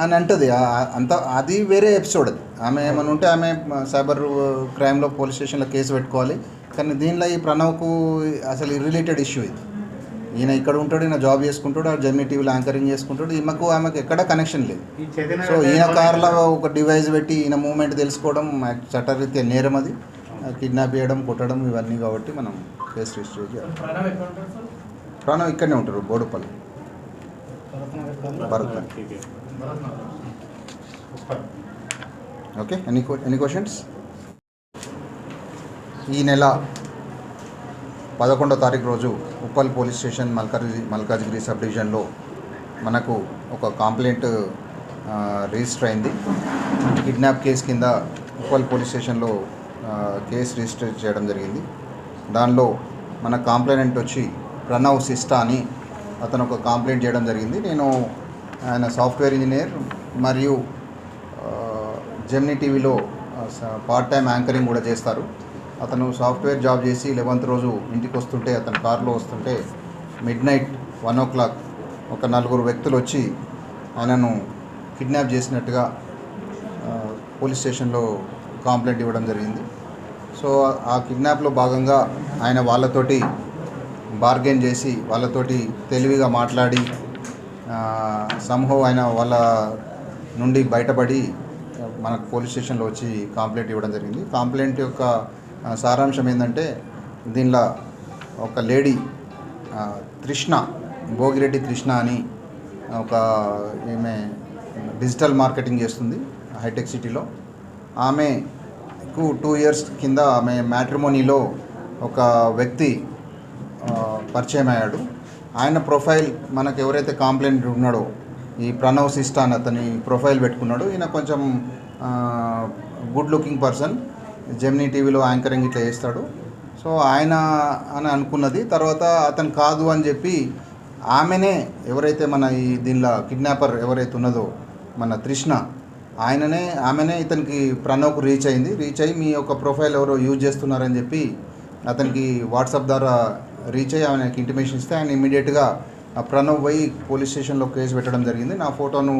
అని అంటుంది. అంత అది వేరే ఎపిసోడ్ అది. ఆమె ఏమైనా ఉంటే ఆమె సైబర్ క్రైమ్లో పోలీస్ స్టేషన్లో కేసు పెట్టుకోవాలి. కానీ దీనిలో ఈ ప్రణవ్కు అసలు రిలేటెడ్ ఇష్యూ ఇది. ఈయన ఇక్కడ ఉంటాడు ఈయన జాబ్ చేసుకుంటాడు ఆ జర్నీ టీవీలో యాంకరింగ్ చేసుకుంటాడు. ఈమెకు ఆమెకు ఎక్కడ కనెక్షన్ లేదు. సో ఈయన కార్లో ఒక డివైస్ పెట్టి ఈయన మూమెంట్ తెలుసుకోవడం చట్టరీత్యా నేరం అది. కిడ్నాప్ చేయడం కొట్టడం ఇవన్నీ కాబట్టి మనం కేసు రిజిస్టర్ చేయాలి. ప్రాణం ఇక్కడనే ఉంటారు Boduppal. Bharat okay any any questions ఈ నెల పదకొండో తారీఖు రోజు Uppal police station Malkaj Malkajgiri sub డివిజన్లో మనకు ఒక కంప్లైంట్ రిజిస్టర్ అయింది. కిడ్నాప్ కేసు కింద ఉప్పల్ పోలీస్ స్టేషన్లో కేసు రిజిస్టర్ చేయడం జరిగింది. దానిలో మన కాంప్లైనెంట్ వచ్చి ప్రణవ్ సిస్టా అని అతను ఒక కంప్లైంట్ చేయడం జరిగింది. నేను ఆయన సాఫ్ట్వేర్ ఇంజనీర్ మరియు జెమ్ని జెమినీ టీవీలో స- పార్ట్ టైం యాంకరింగ్ కూడా చేస్తారు. అతను సాఫ్ట్వేర్ జాబ్ చేసి లెవెంత్ రోజు ఇంటికి వస్తుంటే అతను కారులో వస్తుంటే midnight one o'clock ఒక నలుగురు వ్యక్తులు వచ్చి ఆయనను కిడ్నాప్ చేసినట్టుగా పోలీస్ స్టేషన్లో కంప్లైంట్ ఇవ్వడం జరిగింది. సో ఆ కిడ్నాప్లో భాగంగా ఆయన వాళ్ళతోటి బార్గెన్ చేసి వాళ్ళతోటి తెలివిగా మాట్లాడి సంహో ఆయన వాళ్ళ నుండి బయటపడి మనకు పోలీస్ స్టేషన్లో వచ్చి కంప్లైంట్ ఇవ్వడం జరిగింది. కంప్లైంట్ యొక్క సారాంశం ఏంటంటే దీనిలో ఒక లేడీ తృష్ణ భోగిరెడ్డి తృష్ణ అని ఒక ఈమె డిజిటల్ మార్కెటింగ్ చేస్తుంది హైటెక్ సిటీలో. ఆమెకు టూ ఇయర్స్ కింద ఆమె మ్యాట్రిమోనీలో ఒక వ్యక్తి పరిచయం అయ్యాడు. ఆయన ప్రొఫైల్ మనకు ఎవరైతే కాంప్లైంట్ ఉన్నాడో ఈ ప్రణవ్ సిస్టాన్ అతని ప్రొఫైల్ పెట్టుకున్నాడు. ఈయన కొంచెం గుడ్ లుకింగ్ పర్సన్. జెమినీ టీవీలో యాంకరింగ్ ఇట్లా చేస్తాడు. సో ఆయన అని అనుకున్నది. తర్వాత అతను కాదు అని చెప్పి ఆమెనే ఎవరైతే మన ఈ దీనిలో కిడ్నాపర్ ఎవరైతే ఉన్నదో మన తృష్ణ ఆయననే ఆమెనే ఇతనికి ప్రణవ్కు రీచ్ అయింది. రీచ్ అయ్యి మీ యొక్క ప్రొఫైల్ ఎవరో యూజ్ చేస్తున్నారని చెప్పి అతనికి వాట్సాప్ ద్వారా రీచ్ అయ్యి ఆయనకి ఇంటిమేషన్ ఇస్తే ఆయన ఇమీడియట్గా ప్రణవ్ పోయి పోలీస్ స్టేషన్లో కేసు పెట్టడం జరిగింది. నా ఫోటోను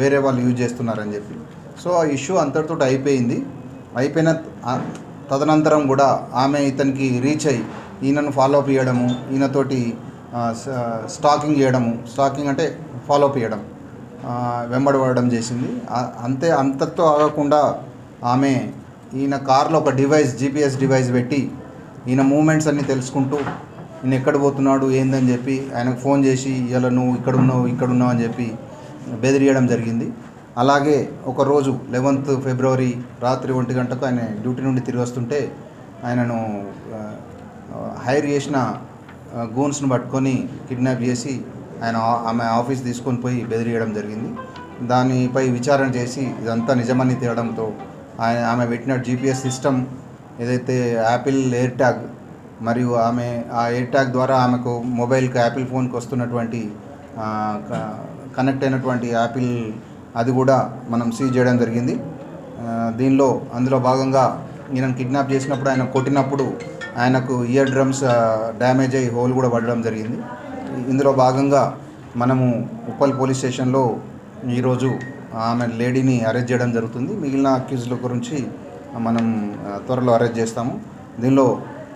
వేరే వాళ్ళు యూజ్ చేస్తున్నారని చెప్పి. సో ఆ ఇష్యూ అంతటితో అయిపోయింది. అయిపోయిన తదనంతరం కూడా ఆమె ఇతనికి రీచ్ అయ్యి ఈయనను ఫాలోఅప్ చేయడము ఈయనతోటి స్టాకింగ్ చేయడము స్టాకింగ్ అంటే ఫాలోఅప్ చేయడం వెంబడబడడం చేసింది. అంతే అంతతో ఆగకుండా ఆమె ఈయన కార్లో ఒక డివైస్ జీపీఎస్ డివైస్ పెట్టి ఈయన మూమెంట్స్ అన్నీ తెలుసుకుంటూ ఈయన ఎక్కడ పోతున్నాడు ఏందని చెప్పి ఆయనకు ఫోన్ చేసి ఇలా నువ్వు ఇక్కడ ఉన్నావు ఇక్కడ ఉన్నావు అని చెప్పి బెదిరియడం జరిగింది. అలాగే ఒకరోజు లెవెంత్ ఫిబ్రవరి రాత్రి ఒంటి గంటకు ఆయన డ్యూటీ నుండి తిరిగి వస్తుంటే ఆయనను హైర్ చేసిన గూన్స్ను పట్టుకొని కిడ్నాప్ చేసి ఆయన ఆమె ఆఫీస్ తీసుకొని పోయి బెదిరియడం జరిగింది. దానిపై విచారణ చేసి ఇదంతా నిజమని తేడంతో ఆయన ఆమె పెట్టిన జీపీఎస్ సిస్టమ్ ఏదైతే యాపిల్ ఎయిర్ ట్యాగ్ మరియు ఆమె ఆ ఎయిర్ ట్యాగ్ ద్వారా ఆమెకు మొబైల్కి యాపిల్ ఫోన్కి వస్తున్నటువంటి క- కనెక్ట్ అయినటువంటి యాపిల్ అది కూడా మనం సీజ్ చేయడం జరిగింది. దీనిలో అందులో భాగంగా ఈయనను కిడ్నాప్ చేసినప్పుడు ఆయన కొట్టినప్పుడు ఆయనకు ఇయర్ డ్రమ్స్ డ్యామేజ్ అయ్యి హోల్ కూడా పడడం జరిగింది. ఇందులో భాగంగా మనము ఉప్పల్ పోలీస్ స్టేషన్లో ఈరోజు ఆమె లేడీని అరెస్ట్ చేయడం జరుగుతుంది. మిగిలిన అక్యూజ్ల గురించి మనం త్వరలో అరెస్ట్ చేస్తాము. దీనిలో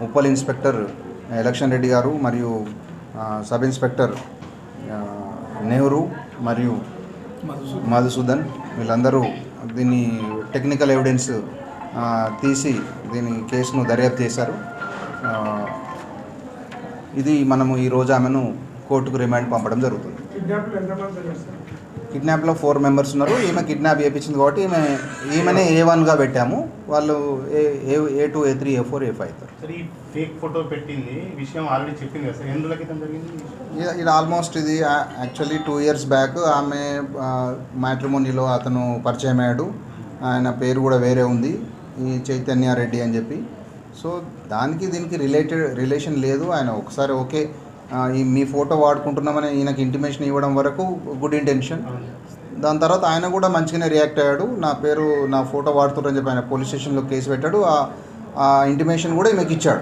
ఉప్పల్ ఇన్స్పెక్టర్ ఎలక్షన్ రెడ్డి గారు మరియు సబ్ ఇన్స్పెక్టర్ నెహ్రూ మరియు మధుసూదన్. వీళ్ళందరూ దీన్ని టెక్నికల్ ఎవిడెన్స్ తీసి దీని కేసును దర్యాప్తు చేశారు. ఇది మనము ఈరోజు ఆమెను కోర్టుకు రిమాండ్ పంపడం జరుగుతుంది. కిడ్నాప్లు ఫోర్ మెంబర్స్ ఉన్నారు. ఈమె కిడ్నాప్ చేయించింది కాబట్టి ఈమె ఈమెనే ఏ వన్గా పెట్టాము. వాళ్ళు A A A two A three A four A five fake photo పెట్టింది విషయం ఆల్రెడీ చెప్పింది కదా సార్. క్రితం జరిగింది? ఇది- ఆల్మోస్ట్ ఇది యాక్చువల్లీ టూ ఇయర్స్ బ్యాక్ ఆమె మ్యాట్రిమోనీలో అతను పరిచయం అయ్యాడు. ఆయన పేరు కూడా వేరే ఉంది. ఈ చైతన్య రెడ్డి అని చెప్పి. సో దానికి దీనికి రిలేటెడ్ రిలేషన్ లేదు. ఆయన ఒకసారి ఓకే మీ ఫోటో వాడుకుంటున్నామని ఈయనకి ఇంటిమేషన్ ఇవ్వడం వరకు గుడ్ ఇంటెన్షన్. దాని తర్వాత ఆయన కూడా మంచిగానే రియాక్ట్ అయ్యాడు. నా పేరు నా ఫోటో వాడుతున్నారని చెప్పి ఆయన పోలీస్ స్టేషన్లో కేసు పెట్టాడు. ఆ- ఇంటిమేషన్ కూడా ఈమెకి ఇచ్చాడు.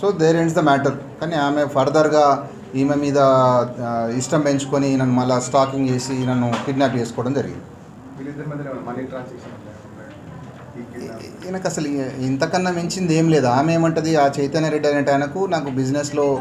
So there ends the matter కానీ ఆమె ఫర్దర్గా ఈమె మీద ఇష్టం పెంచుకొని నన్ను మళ్ళీ స్టాకింగ్ చేసి నన్ను కిడ్నాప్ చేసుకోవడం జరిగింది. ఈయనకు అసలు ఇంతకన్నా మించింది ఏం లేదు. ఆమె ఏమంటది? ఆ చైతన్య రెడ్డి అనేట ఆయనకు నాకు బిజినెస్లో